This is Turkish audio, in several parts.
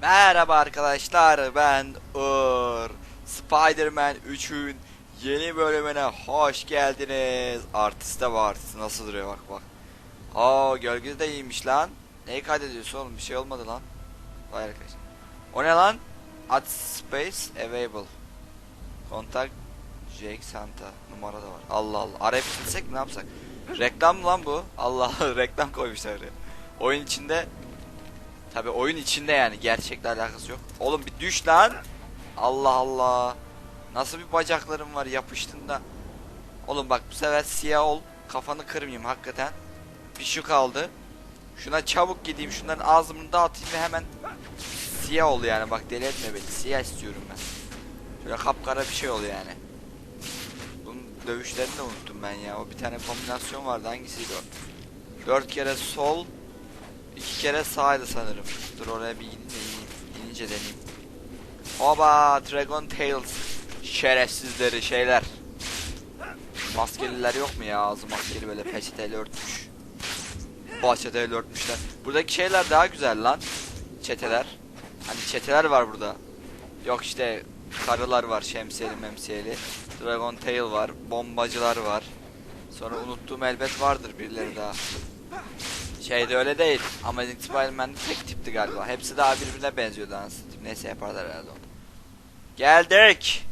Merhaba arkadaşlar ben Uğur. Spider-Man 3'ün yeni bölümüne hoş geldiniz. Artiste var nasıl duruyor bak bak. Aa gölgesi de iyiymiş lan. Neyi kaydediyorsun oğlum bir şey olmadı lan. Vay arkadaş. O ne lan? At space available. Contact Jake Santa numara da var. Allah Allah. Arayıp gitsek ne yapsak? Reklam lan bu? Allah reklam koymuşlar oraya. Oyun içinde Tabi oyun içinde yani gerçekle alakası yok. Oğlum bir düş lan. Allah Allah. Nasıl bir bacaklarım var yapıştın da. Oğlum bak bu sefer siyah ol. Kafanı kırmayayım hakikaten. Bir şu kaldı. Şuna çabuk gideyim. Şunların ağzımını dağıtayım ve hemen siyah ol yani. Bak deli etme beni. Siyah istiyorum ben. Şöyle kapkara bir şey ol yani. Bunun dövüşlerini de unuttum ben ya. O bir tane kombinasyon vardı. Hangisiydi o? Dört kere sol, İki kere sağdı sanırım. Dur oraya bir ineyim. İnince deneyeyim. Oba Dragon Tales. Şerefsizleri şeyler. Maskeliler yok mu ya? Ağzı maskeli böyle peçeteyle örtmüş. Bahçeteyle örtmüşler. Buradaki şeyler daha güzel lan. Çeteler. Hani çeteler var burada. Yok işte karılar var şemsiyeli memsiyeli. Dragon Tail var. Bombacılar var. Sonra unuttuğum elbet vardır birileri daha. Şeyde öyle değil. Amazing Spider-Man tek tipti galiba. Hepsi daha birbirine benziyordu satayım. Neyse yaparlar herhalde onu. Geldik.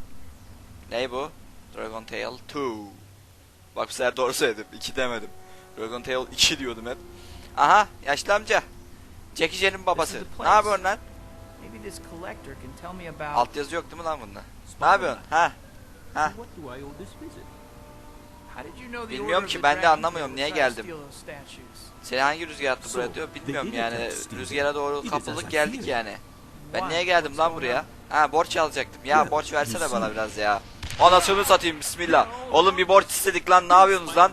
Ne bu? Dragon Tail 2. Bak bu sefer doğru söyledim. 2 demedim. Dragon Tail 2 diyordum hep. Aha yaşlı amca. Jackie Chan'ın babası. Ne yapıyorsun lan? Alt yazı yok değil mi lan bunda? Ne yapıyorsun? Ha? Ha? Bilmiyorum ki, ben de anlamıyorum, niye geldim? Seni hangi rüzgar attı buraya diyor bilmiyorum yani rüzgara doğru kapıldık geldik yani. Ben niye geldim lan buraya? Ha borç alacaktım. Ya borç versene bana biraz ya. Anasını satayım bismillah. Oğlum bir borç istedik lan ne yapıyorsunuz lan?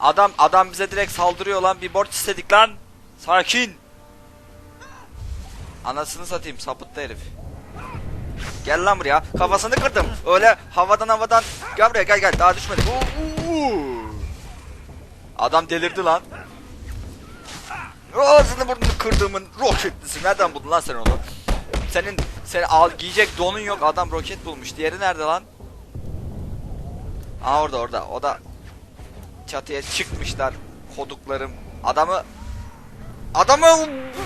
Adam adam bize direkt saldırıyor lan bir borç istedik lan. Sakin. Anasını satayım sapıttı herif. Gel lan buraya. Kafasını kırdım. Öyle havadan havadan. Gel buraya gel gel. Daha düşmedi. Adam delirdi lan. Ağzını burnunu kırdığımın roketlisi. Nereden buldun lan sen onu? Senin sen al giyecek donun yok. Adam roket bulmuş. Diğeri nerede lan? Aa orada orada. O da çatıya çıkmışlar. Koduklarım. Adamı Adamı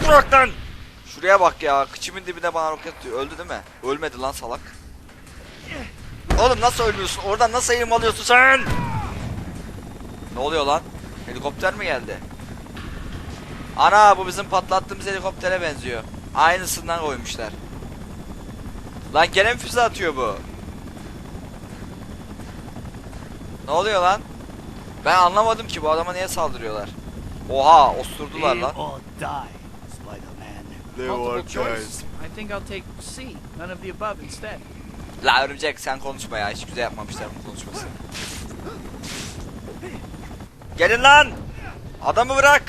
bırak lan. Şuraya bak ya. Kıçımın dibine bana roket atıyor. Öldü değil mi? Ölmedi lan salak. Oğlum nasıl ölmüyorsun? Oradan nasıl eğim alıyorsun sen? Ne oluyor lan? Helikopter mi geldi? Ana bu bizim patlattığımız helikoptere benziyor. Aynısından koymuşlar. Lan gene mi füze atıyor bu? Ne oluyor lan? Ben anlamadım ki bu adama niye saldırıyorlar. Oha osurdular Live lan. Spider-Man. Multiple choice. I think I'll take C. None of the above instead. La örümcek sen konuşma ya hiç güzel yapmamışlar bu konuşması. Gelin lan! Adamı bırak!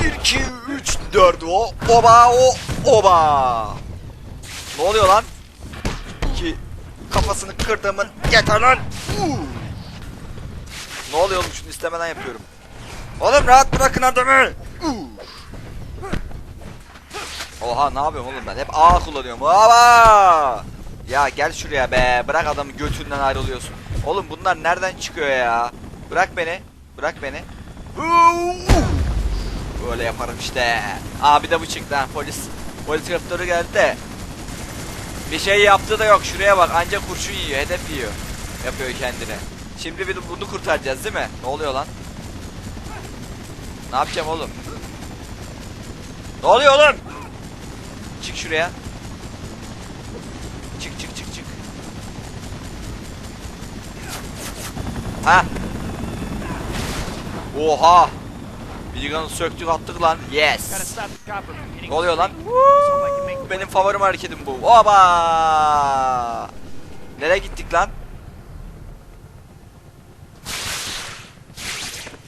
1 2 3 4 o oba o oba. Ne oluyor lan? İki kafasını kırdığımın yeter lan. Uu! Ne oluyor oğlum şunu istemeden yapıyorum. Oğlum rahat bırakın adamı. Uu! Oha ne yapıyorum oğlum ben? Hep A kullanıyorum. Oba! Ya gel şuraya be. Bırak adamı götünden ayrılıyorsun. Oğlum bunlar nereden çıkıyor ya? Bırak beni. Bırak beni. Böyle yaparım işte. Abi de bu çıktı ha. Polis. Polis kapitörü geldi de. Bir şey yaptığı da yok. Şuraya bak. Anca kurşun yiyor. Hedef yiyor. Yapıyor kendine. Şimdi bir bunu kurtaracağız değil mi? Ne oluyor lan? Ne yapacağım oğlum? Ne oluyor oğlum? Çık şuraya. Çık çık çık çık. Ha. Oha. Bilgan'ı söktük attık lan. Yes. Ne oluyor lan? Make Benim favorim hareketim bu. Oba! Nereye gittik lan?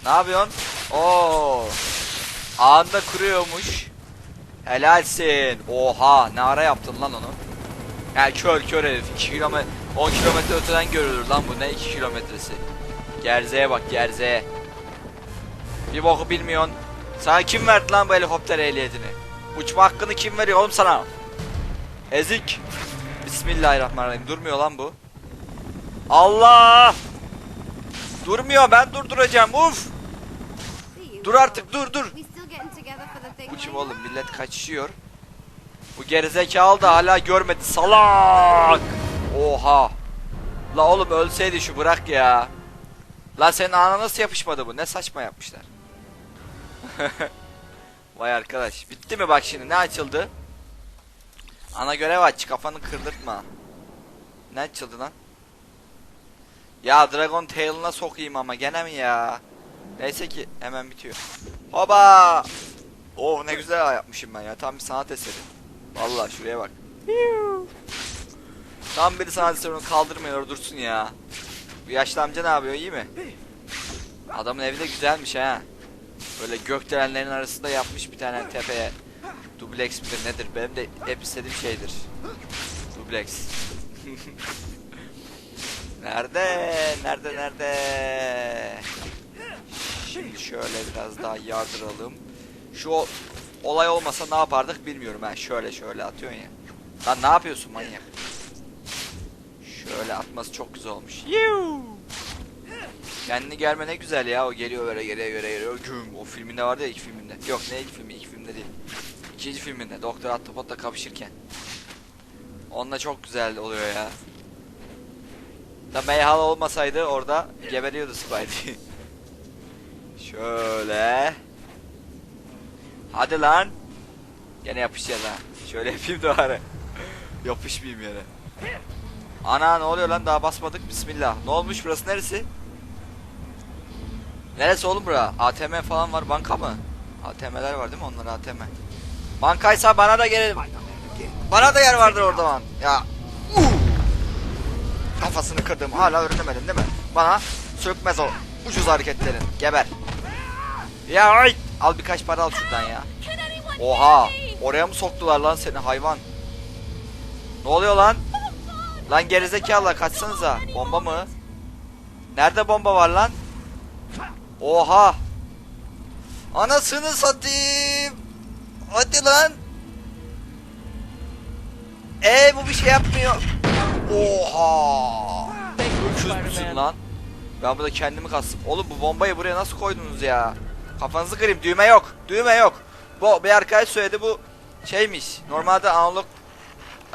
Ne yapıyorsun? Oo. Anında kuruyormuş. Helalsin. Oha ne ara yaptın lan onu? Yani kör kör herif. 2 kilometre 10 kilometre öteden görülür lan bu ne 2 kilometresi. Gerzeye bak gerzeye. Bir boku bilmiyorsun. Sana kim verdi lan bu helikopter ehliyetini? Uçma hakkını kim veriyor oğlum sana? Ezik. Bismillahirrahmanirrahim. Durmuyor lan bu. Allah! Durmuyor ben durduracağım. Uf! Dur artık dur dur. Thing. Uçum oğlum millet kaçışıyor. Bu gerizekalı da hala görmedi. Salak! Oha! La oğlum ölseydi şu bırak ya. Lan senin ana nasıl yapışmadı bu? Ne saçma yapmışlar. Vay arkadaş. Bitti mi bak şimdi ne açıldı? Ana görev aç kafanı kırdırtma. Ne açıldı lan? Ya Dragon Tail'ına sokayım ama gene mi ya? Neyse ki hemen bitiyor. Hoba! Oh ne güzel yapmışım ben ya. Tam bir sanat eseri. Vallahi şuraya bak. Tam bir sanat eseri onu kaldırmıyor dursun ya. Bu yaşlı amca ne yapıyor iyi mi? Adamın evi de güzelmiş ha. Böyle gökdelenlerin arasında yapmış bir tane tepeye. Dublex midir nedir? Benim de hep istediğim şeydir. Dublex. nerede? Nerede? Nerede? Şimdi şöyle biraz daha yardıralım. Şu olay olmasa ne yapardık bilmiyorum ben. Şöyle şöyle atıyorsun ya. Lan ne yapıyorsun manyak? Şöyle atması çok güzel olmuş. Yuuu. Kendini gelme ne güzel ya. O geliyor böyle geliyor geliyor geliyor. Güm. O filminde vardı ya ilk filminde. Yok ne ilk filmi? İlk filmde değil. İkinci filminde. Doktor Ahtapot'la kapışırken. Onunla çok güzel oluyor ya. Da Mayhal olmasaydı orada geberiyordu Spidey. Şöyle. Hadi lan. Gene yapışacağız ha. Şöyle yapayım da bari. Yapışmayayım yere. Ana ne oluyor lan daha basmadık bismillah. Ne olmuş burası neresi? Neresi oğlum bura? ATM falan var banka mı? ATM'ler var değil mi onlar ATM? Bankaysa bana da gelelim. Bana da yer vardır orada lan. Ya. Uh! Kafasını kırdım hala öğrenemedim değil mi? Bana sökmez o ucuz hareketlerin. Geber. Ya ay! Al birkaç para al şuradan ya. Oha! Oraya mı soktular lan seni hayvan? Ne oluyor lan? Lan gerizekalı kaçsanıza. Bomba mı? Nerede bomba var lan? Oha! Anasını satayım. Hadi lan. Ee bu bir şey yapmıyor. Oha! Öküz müsün lan? Ben burada kendimi kastım. Oğlum bu bombayı buraya nasıl koydunuz ya? Kafanızı kırayım. Düğme yok. Düğme yok. Bu bir arkadaş söyledi bu şeymiş. Normalde analog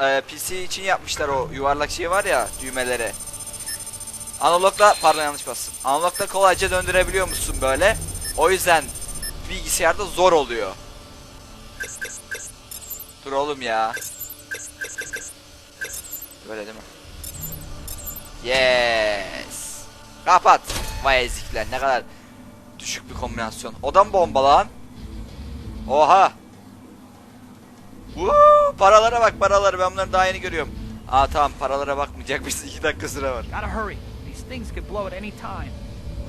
e, PC için yapmışlar o yuvarlak şey var ya düğmeleri. Analogla pardon yanlış bastım. Analogla kolayca döndürebiliyor musun böyle? O yüzden bilgisayarda zor oluyor. Dur oğlum ya. Böyle değil mi? Yes. Kapat. Vay ezikler ne kadar düşük bir kombinasyon. Odam bomba lan. Oha. Woo, paralara bak paraları ben bunları daha yeni görüyorum. Aa tamam paralara bakmayacakmışız 2 dakika sıra var.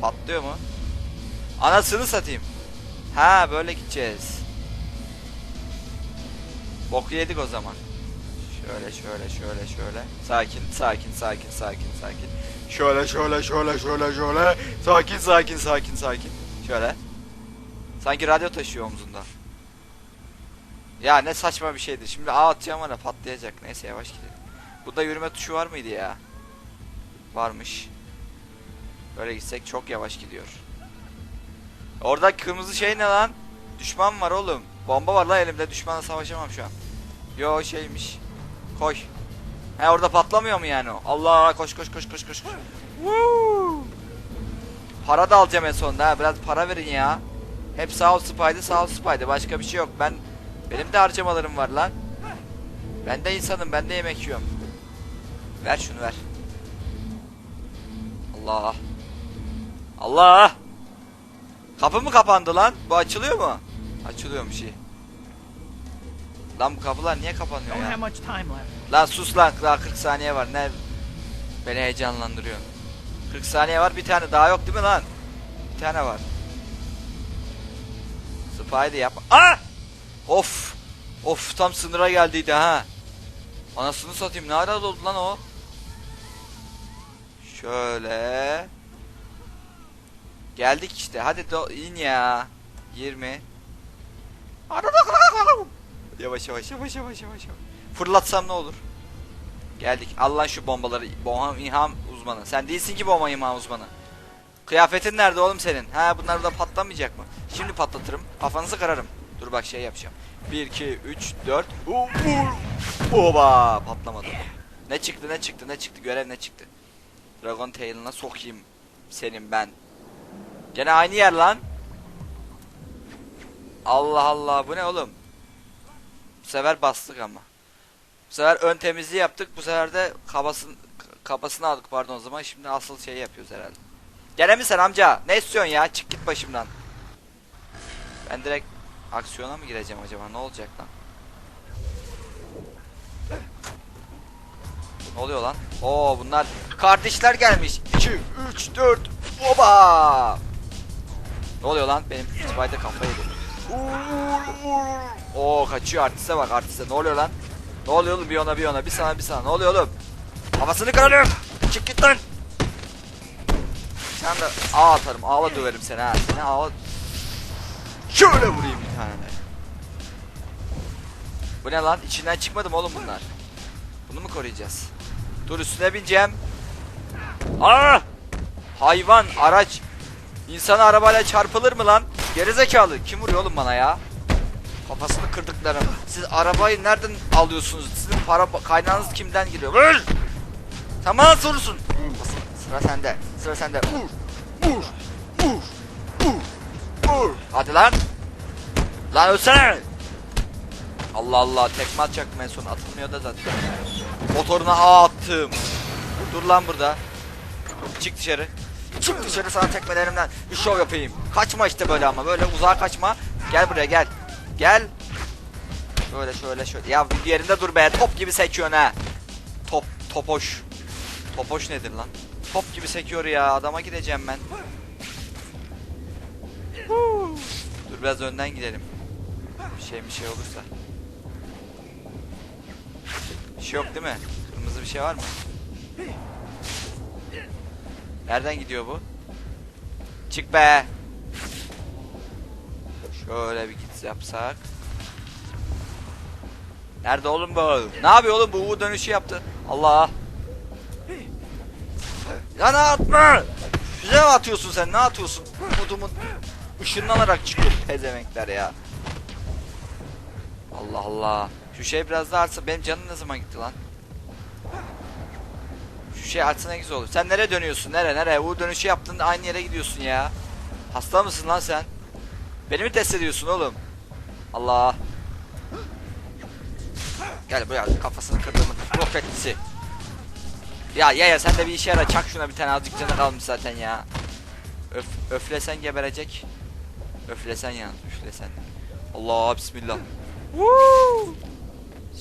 Patlıyor mu? Anasını satayım. Ha böyle gideceğiz. Boku yedik o zaman. Şöyle şöyle şöyle şöyle. Sakin sakin sakin sakin sakin. Şöyle şöyle şöyle şöyle şöyle. Sakin sakin sakin sakin. Şöyle. Sanki radyo taşıyor omzunda. Ya ne saçma bir şeydi. Şimdi ağ atacağım ya patlayacak. Neyse yavaş gidelim. Bunda yürüme tuşu var mıydı ya? Varmış. Böyle gitsek çok yavaş gidiyor. Orada kırmızı şey ne lan? Düşman var oğlum. Bomba var lan elimde. Düşmanla savaşamam şu an. Yo şeymiş. Koy. He orada patlamıyor mu yani o? Allah koş koş koş koş. koş. Woo! Para da alacağım en sonunda ha. Biraz para verin ya. Hep sağ ol Spidey sağ ol Spidey. Başka bir şey yok. Ben benim de harcamalarım var lan. Ben de insanım. Ben de yemek yiyorum. Ver şunu ver. Allah. Allah. Kapı mı kapandı lan? Bu açılıyor mu? Açılıyormuş iyi. Lan bu kapılar niye kapanıyor ya? Lan sus lan daha 40 saniye var ne beni heyecanlandırıyor. 40 saniye var bir tane daha yok değil mi lan? Bir tane var. Spidey yap. Ah! Of! Of tam sınıra geldiydi ha. Anasını satayım ne ara doldu lan o? Şöyle. Geldik işte hadi in ya. 20. Yavaş yavaş yavaş yavaş yavaş. yavaş. Fırlatsam ne olur? Geldik. Al lan şu bombaları. Bomba imha uzmanı. Sen değilsin ki bomba imha uzmanı. Kıyafetin nerede oğlum senin? Ha bunlar da patlamayacak mı? Şimdi patlatırım. Kafanızı kırarım. Dur bak şey yapacağım. 1 2 3 4 Oba patlamadı. Ne çıktı ne çıktı ne çıktı görev ne çıktı? Dragon Tail'ına sokayım senin ben. Gene aynı yer lan. Allah Allah bu ne oğlum? Bu sefer bastık ama. Bu sefer ön temizliği yaptık. Bu sefer de kabasın kabasını aldık pardon o zaman. Şimdi asıl şey yapıyoruz herhalde. Gene mi amca? Ne istiyorsun ya? Çık git başımdan. Ben direkt aksiyona mı gireceğim acaba? Ne olacak lan? Ne oluyor lan? Oo bunlar kardeşler gelmiş. 2 3 4 Oba! Ne oluyor lan? Benim Spider kafayı. Oo kaçıyor artiste bak artiste. Ne oluyor lan? Ne oluyor oğlum? Bir ona bir ona bir sana bir sana. Ne oluyor oğlum? Havasını kırarım. Çık git lan. Sen de ağ atarım. Ağla döverim seni ha. Seni ağla. Şöyle vurayım bir tane. Bu ne lan? İçinden çıkmadı mı oğlum bunlar? Bunu mu koruyacağız? Dur üstüne bineceğim. Aa! Hayvan, araç. İnsan arabayla çarpılır mı lan? Gerizekalı. Kim vuruyor oğlum bana ya? Kafasını kırdıklarım. Siz arabayı nereden alıyorsunuz? Sizin para kaynağınız kimden giriyor? Vur! Tamam sorusun. Sıra sende. Sıra sende. Vur. Vur. Vur. Vur. Vur. Hadi lan. Lan ölsene. Allah Allah tekme atacaktım en son atılmıyor da zaten. Motoruna ağ attım. Dur lan burada. Çık dışarı. Çık dışarı sana tekmelerimden bir şov yapayım. Kaçma işte böyle ama böyle uzağa kaçma. Gel buraya gel. Gel. Şöyle şöyle şöyle. Ya bir yerinde dur be. Top gibi sekiyorsun ha. Top topoş. Topoş nedir lan? Top gibi sekiyor ya. Adama gideceğim ben. Dur biraz önden gidelim. Bir şey bir şey olursa. Bir şey yok değil mi? Kırmızı bir şey var mı? Nereden gidiyor bu? Çık be. Şöyle bir git yapsak. Nerede oğlum bu? Ne yapıyor oğlum bu U dönüşü yaptı. Allah. Ya ne atma? Füze mi atıyorsun sen? Ne atıyorsun? Kodumun ışınlanarak çıkıyor pezemekler ya. Allah Allah. Şu şey biraz daha artsa benim canım ne zaman gitti lan? Şu şey artsa ne güzel olur. Sen nereye dönüyorsun? Nere nereye? U dönüşü yaptın aynı yere gidiyorsun ya. Hasta mısın lan sen? Beni mi test ediyorsun oğlum? Allah. Gel buraya kafasını kırdığımın profetlisi. Ya ya ya sen de bir işe yara çak şuna bir tane azıcık canı kalmış zaten ya. Öf, öflesen geberecek. Öflesen ya üflesen. Allah bismillah. Woo!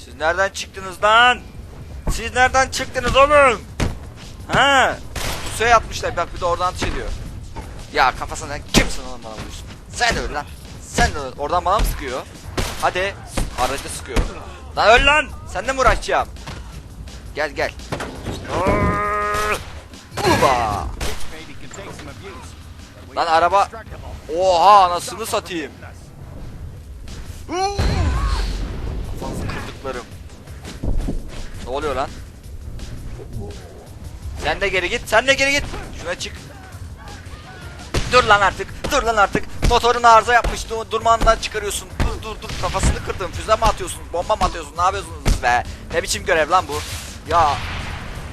Siz nereden çıktınız lan? Siz nereden çıktınız oğlum? Ha? Pusuya yatmışlar bak bir de oradan ediyor. Ya kafasına kimsin oğlum bana vuruyorsun? Sen öl lan. Sen öl. Oradan bana mı sıkıyor? Hadi. Aracı sıkıyor. Lan öl lan. Sen de mi uğraşacağım? Gel gel. Uba. Lan araba. Oha anasını satayım. Kafanızı kırdıklarım. Ne oluyor lan? Sen de geri git. Sen de geri git. Şuna çık. Dur lan artık. Dur lan artık. Motorun arıza yapmış. Dur, durmandan çıkarıyorsun. Dur dur dur. Kafasını kırdım. Füze mi atıyorsun? Bomba mı atıyorsun? Ne yapıyorsunuz be? Ne biçim görev lan bu? Ya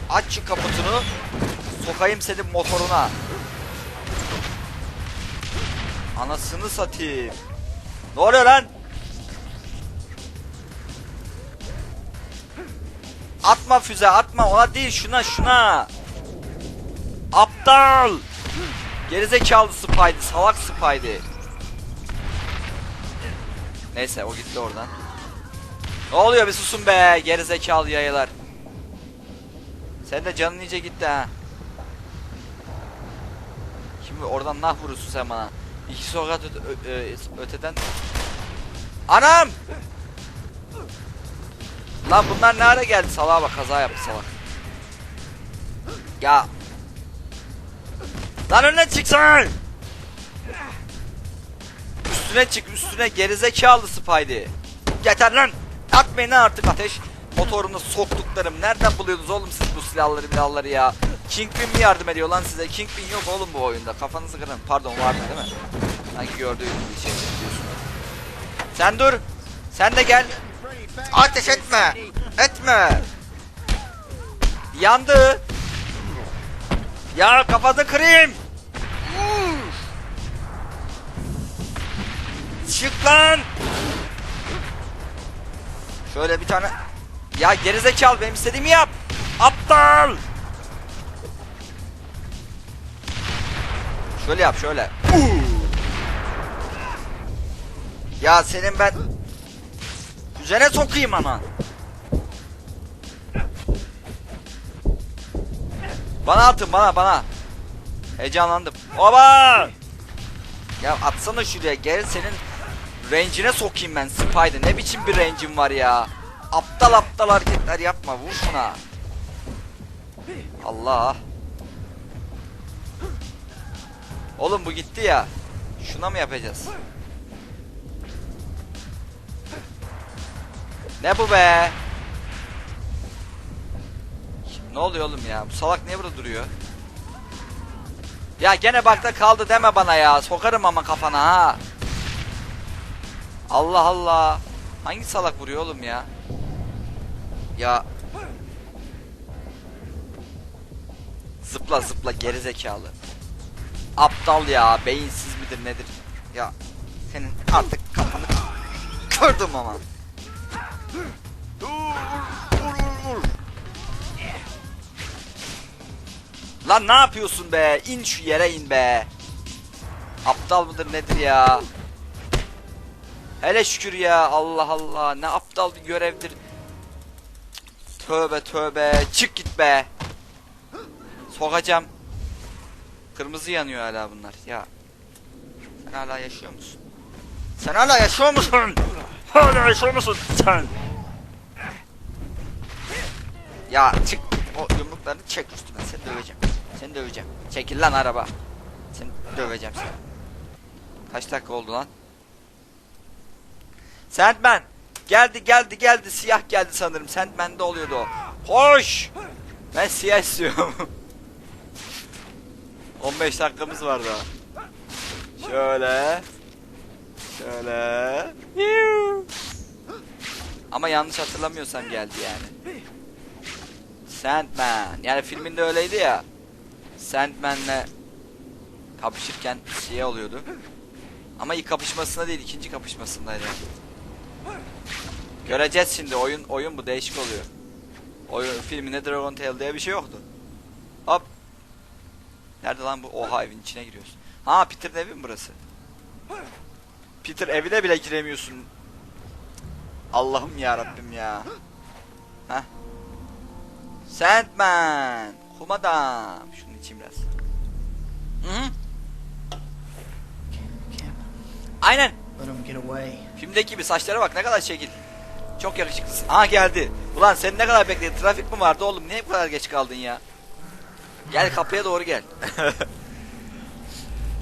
aç şu kaputunu. Sokayım senin motoruna. Anasını satayım. Ne oluyor lan? Atma füze atma ona değil şuna şuna. Aptal. Gerizekalı Spidey salak Spidey. Neyse o gitti oradan. Ne oluyor bir susun be gerizekalı yayılar. Sen de canın iyice gitti ha. Şimdi oradan nah vurursun sen bana. İki sokak öte- öteden. Anam! Lan bunlar ne hale geldi? Salağa bak kaza yaptı salak. Ya. Lan önüne çıksana! Üstüne çık üstüne gerizekalı Spidey. Yeter lan! Atmayın lan artık ateş. Motorunu soktuklarım. Nereden buluyorsunuz oğlum siz bu silahları silahları ya? Kingpin mi yardım ediyor lan size? Kingpin yok oğlum bu oyunda. Kafanızı kırın. Pardon vardı değil mi? Sanki gördüğünüz bir şey diyorsun. Sen dur. Sen de gel. Ateş etme. Etme. Yandı. Ya kafanı kırayım. Çık lan. Şöyle bir tane. Ya gerizekalı benim istediğimi yap. Aptal. Şöyle yap şöyle. Ya senin ben Üzerine sokayım ama. Bana atın bana bana. Heyecanlandım. Oba! Ya atsana şuraya gel senin range'ine sokayım ben Spider. Ne biçim bir range'in var ya. Aptal aptal hareketler yapma vur şuna. Allah. Oğlum bu gitti ya. Şuna mı yapacağız? Ne bu be? Ne oluyor oğlum ya? Bu salak niye burada duruyor? Ya gene bakta kaldı deme bana ya. Sokarım ama kafana ha. Allah Allah. Hangi salak vuruyor oğlum ya? Ya. Zıpla zıpla geri zekalı. Aptal ya, beyinsiz midir nedir? Ya senin artık kafanı kırdım ama. Lan ne yapıyorsun be? İn şu yere in be. Aptal mıdır nedir ya? Hele şükür ya Allah Allah ne aptal bir görevdir. Tövbe tövbe çık git be. Sokacağım. Kırmızı yanıyor hala bunlar ya. Sen hala yaşıyor musun? Sen hala yaşıyor musun? Hala yaşıyor musun sen? Ya çık o yumruklarını çek üstüme seni döveceğim. Seni döveceğim. Çekil lan araba. Seni döveceğim seni. Kaç dakika oldu lan? Sandman. Geldi geldi geldi siyah geldi sanırım. Sandman'de oluyordu o. Hoş. Ben siyah istiyorum. 15 dakikamız var daha. Şöyle. Şöyle. Ama yanlış hatırlamıyorsam geldi yani. Sandman. Yani filminde öyleydi ya. Sandman'le kapışırken şey oluyordu. Ama ilk kapışmasında değil, ikinci kapışmasındaydı. Göreceğiz şimdi. Oyun oyun bu değişik oluyor. Oyun filminde Dragon Tail diye bir şey yoktu. Hop. Nerede lan bu? Oha evin içine giriyorsun. Ha Peter'ın evi mi burası? Peter evine bile giremiyorsun. Allah'ım ya Rabbim ya. Heh. Sandman. Kum adam. Şunu içeyim biraz. Hı -hı. Aynen. Filmdeki gibi saçlara bak ne kadar şekil. Çok yakışıklısın. Aha geldi. Ulan sen ne kadar bekledin? Trafik mi vardı oğlum? Niye bu kadar geç kaldın ya? Gel kapıya doğru gel.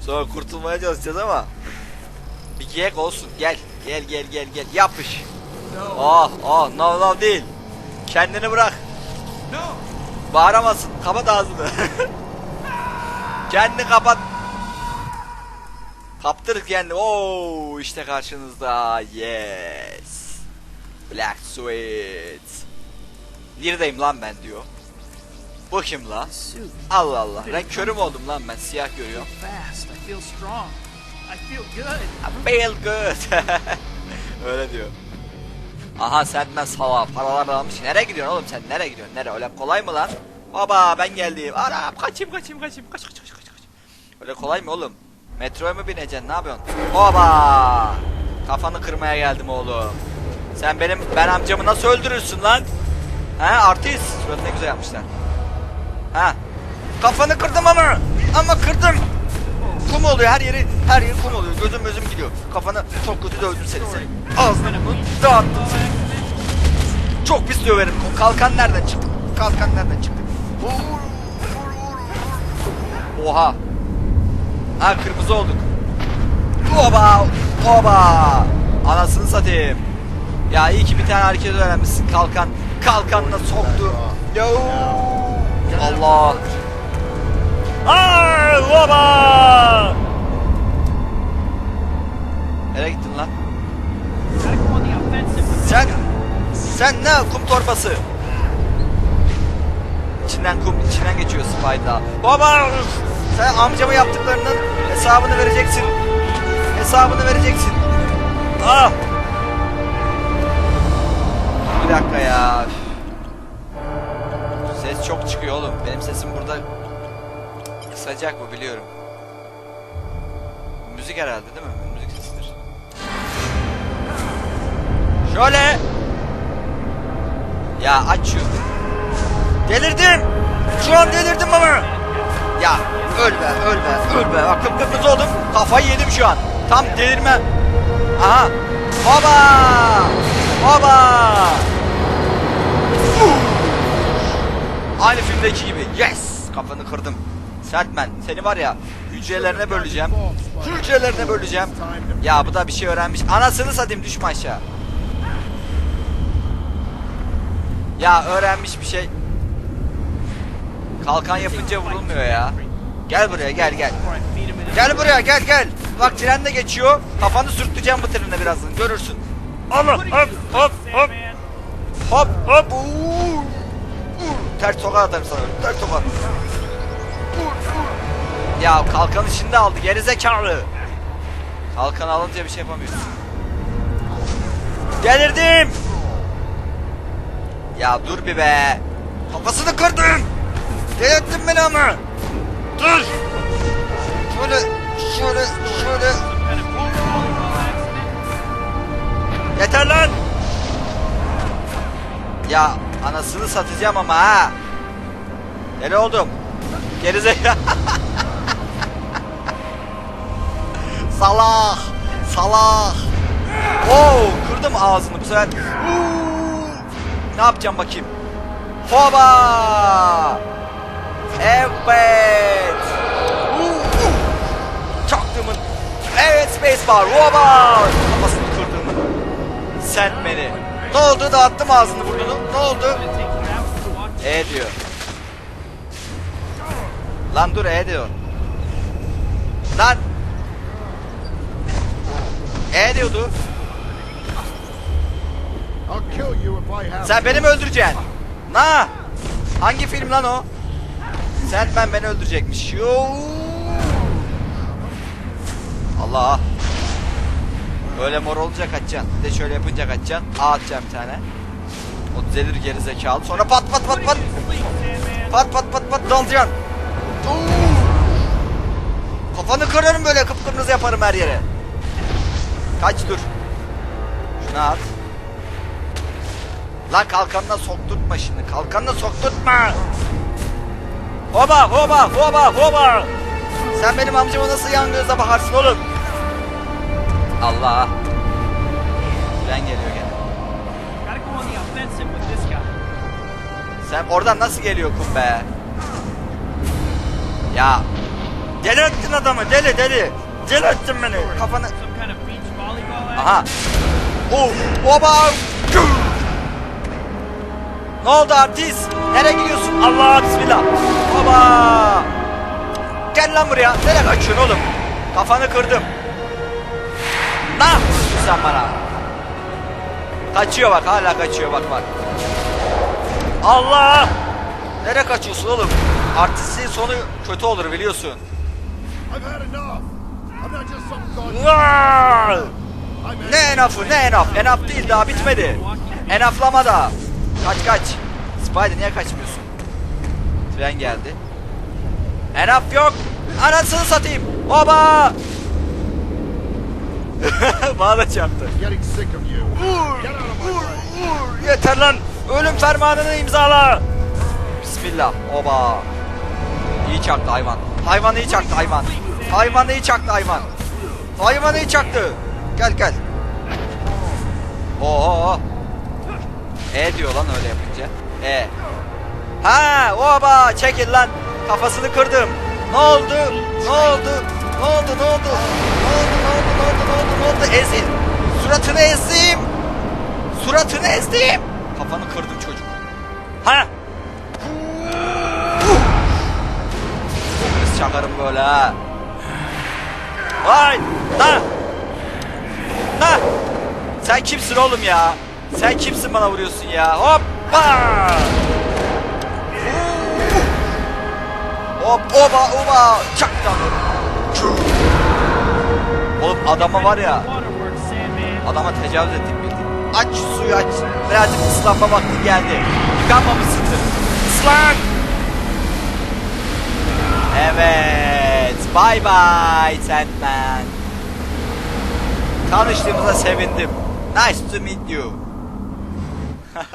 Sonra kurtulmaya çalışacağız ama. Bir giyek olsun. Gel. Gel gel gel gel. Yapış. Oh oh no no değil. Kendini bırak. No! Bağıramazsın. Kapat ağzını. Kendini kapat. Kaptır kendini. Oo işte karşınızda. Yes. Black Sweet. Neredeyim lan ben diyor. Bu kim la? Allah Allah. Renk körüm oldum lan ben. Siyah görüyorum. I feel good. Öyle diyor. Aha Sandman sala paralar almış. Nereye gidiyorsun oğlum sen? Nereye gidiyorsun? Nereye? Öyle kolay mı lan? Baba ben geldim. Anam kaçayım kaçayım kaçayım. Kaç kaç kaç kaç kaç. Öyle kolay mı oğlum? Metroya mı bineceksin? Ne yapıyorsun? Baba! Kafanı kırmaya geldim oğlum. Sen benim ben amcamı nasıl öldürürsün lan? He artist. Suratı ne güzel yapmışlar. Ha. Kafanı kırdım ama. Ama kırdım. Kum oluyor her yeri her yeri kum oluyor. Gözüm gözüm gidiyor. Kafanı çok kötü dövdüm seni seni. Ağzını dağıttım seni. Çok pis döverim. Kalkan nereden çıktı? Kalkan nereden çıktı? Oha. Ha kırmızı olduk. Oba! Oba! Anasını satayım. Ya iyi ki bir tane hareket öğrenmişsin kalkan. Kalkanla soktu. Yo. Allah. Ay baba. Nereye gittin lan? Sen sen ne kum torbası? İçinden kum içinden geçiyor Spider'da. Baba! Sen amcama yaptıklarının hesabını vereceksin. Hesabını vereceksin. Ah! Bir dakika ya. Ses çok çıkıyor oğlum. Benim sesim burada kısacak mı biliyorum. Müzik herhalde değil mi? Müzik sesidir. Şöyle. Ya aç şu. Delirdim. Şu an delirdim ama. Ya öl be öl be öl be. Bak kıpkırmızı oldum. Kafayı yedim şu an. Tam delirme. Aha. Baba. Baba. Aynı filmdeki gibi. Yes. Kafanı kırdım. Sertmen seni var ya hücrelerine böleceğim. Hücrelerine böleceğim. Ya bu da bir şey öğrenmiş. Anasını satayım düşme aşağı. Ya öğrenmiş bir şey. Kalkan yapınca vurulmuyor ya. Gel buraya gel gel. Gel buraya gel gel. Bak tren de geçiyor. Kafanı sürteceğim bu trene birazdan görürsün. Allah hop hop hop. Hop hop. Uuu. Ters sokağa atarım sana. Ters sokağa. Ya kalkanı şimdi aldı gerizekalı. Kalkan alınca bir şey yapamıyorsun. Delirdim. Ya dur bir be. Kafasını kırdın. Delirttin beni ama. Dur. Şöyle, şöyle, şöyle. Yeter lan. Ya anasını satacağım ama ha. Deli oldum. Gerizekalı. Salah. Salah. Oo, kırdım ağzını bu sefer. Ne yapacağım bakayım? Hoba. Evet. Uuu. Çaktığımın. Evet spacebar. Hoba. Kafasını kırdım. Sen beni. Ne oldu? Dağıttım ağzını burnunu. Ne oldu? E diyor. Lan dur E diyor. Lan. E diyordu. Sen beni mi öldüreceksin? Na. Hangi film lan o? Sandman beni öldürecekmiş. Yo. Allah. Öyle mor olunca kaçacaksın. Bir de şöyle yapınca kaçacaksın. A atacağım bir tane. O düzelir geri zekalı. Sonra pat pat pat pat. Pat pat pat pat dalacaksın. Kafanı kırarım böyle kıpkırmızı yaparım her yere. Kaç dur. Şunu at. Lan kalkanına sokturtma şimdi. Kalkanına sokturtma. Hoba hoba hoba hoba. Sen benim amcama nasıl yan gözle bakarsın oğlum? Allah. Tren geliyor gene. Sen oradan nasıl geliyor kum be? Ya. Deli ettin adamı deli deli. Deli ettin beni. Accident. Aha. Of. Oba. Ne oldu artist? Nereye gidiyorsun? Allah bismillah. Oba. Gel lan buraya. Nereye kaçıyorsun oğlum? Kafanı kırdım. Ne yapıyorsun sen bana? Kaçıyor bak hala kaçıyor bak bak. Allah! Nereye kaçıyorsun oğlum? Artistin sonu kötü olur biliyorsun. Ne enafı ne enaf? Enaf değil daha bitmedi. Enaflama da. Kaç kaç. Spider niye kaçmıyorsun? Tren geldi. Enaf yok. Anasını satayım. Oba! Bana da çarptı. Vur, vur, vur. Yeter lan. Ölüm fermanını imzala. Bismillah. Oba. İyi çaktı hayvan. Hayvan iyi çaktı hayvan. Hayvan iyi çaktı hayvan. Hayvan iyi çaktı. Gel gel. Oo. E diyor lan öyle yapınca. E. Ha, oba çekil lan. Kafasını kırdım. Ne oldu? Ne oldu? Ne oldu? Ne oldu? Ne oldu? Ne oldu? Ne oldu? Ne oldu? Ne oldu? Ezil. Suratını ezeyim. Suratını ezdim. Kafanı kırdım çocuk. Ha? Kız çakarım böyle ha. Vay! Da! Da! Sen kimsin oğlum ya? Sen kimsin bana vuruyorsun ya? Hoppa! Hop oba oba çaktan. Oğlum adama var ya adama tecavüz ettik bildiğin. Aç suyu aç. Birazcık ıslanma vakti geldi. Yıkanmamışsındır. Islan! Evet. Bye bye Sandman. Tanıştığımıza sevindim. Nice to meet you.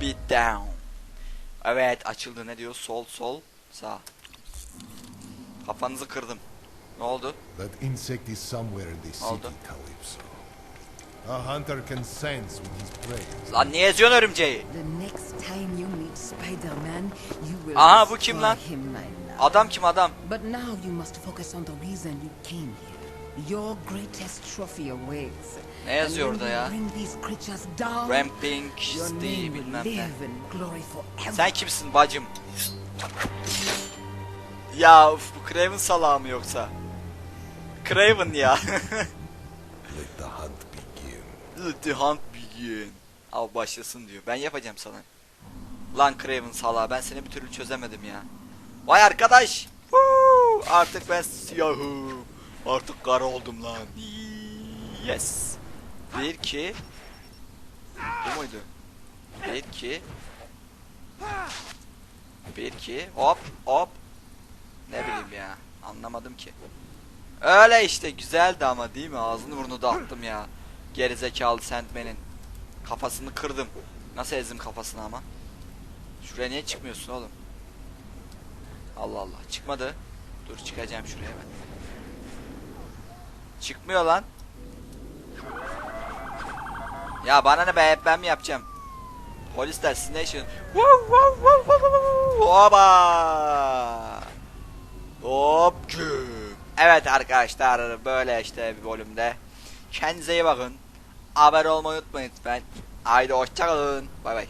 Beat down. Evet açıldı ne diyor? Sol sol sağ. Kafanızı kırdım. Ne oldu? That insect is somewhere in this city, Oldu. Calypso. A hunter can sense with his prey. Lan niye eziyorsun örümceği? The next time you meet Spider-Man, you will Aha, bu kim destroy lan? him, my love. Adam kim adam? But now you must focus on the reason you came here. Your greatest trophy awaits. Ne yazıyor And orada when ya? Bring these creatures down. Ramping your Steve name will bilmem ne. live in glory forever. Sen kimsin bacım? Ya uf, bu Craven salağı mı yoksa? Craven ya. Let the hunt begin. Let the hunt begin. Al başlasın diyor. Ben yapacağım sana. Lan Craven salağı ben seni bir türlü çözemedim ya. Vay arkadaş. Woo! Artık ben siyahım. Artık kara oldum lan. Yes. Bir ki. Bu muydu? Bir ki. Bir ki. Hop hop. Ne bileyim ya. Anlamadım ki. Öyle işte güzeldi ama değil mi? Ağzını burnunu dağıttım ya. Gerizekalı Sandman'in. Kafasını kırdım. Nasıl ezdim kafasını ama? Şuraya niye çıkmıyorsun oğlum? Allah Allah. Çıkmadı. Dur çıkacağım şuraya ben. Çıkmıyor lan. Ya bana ne be hep ben mi yapacağım? Polis destination. Hoba. Hop. Evet arkadaşlar böyle işte bir bölümde. Kendinize iyi bakın. Haber olmayı unutmayın lütfen. Haydi hoşçakalın. Bay bay.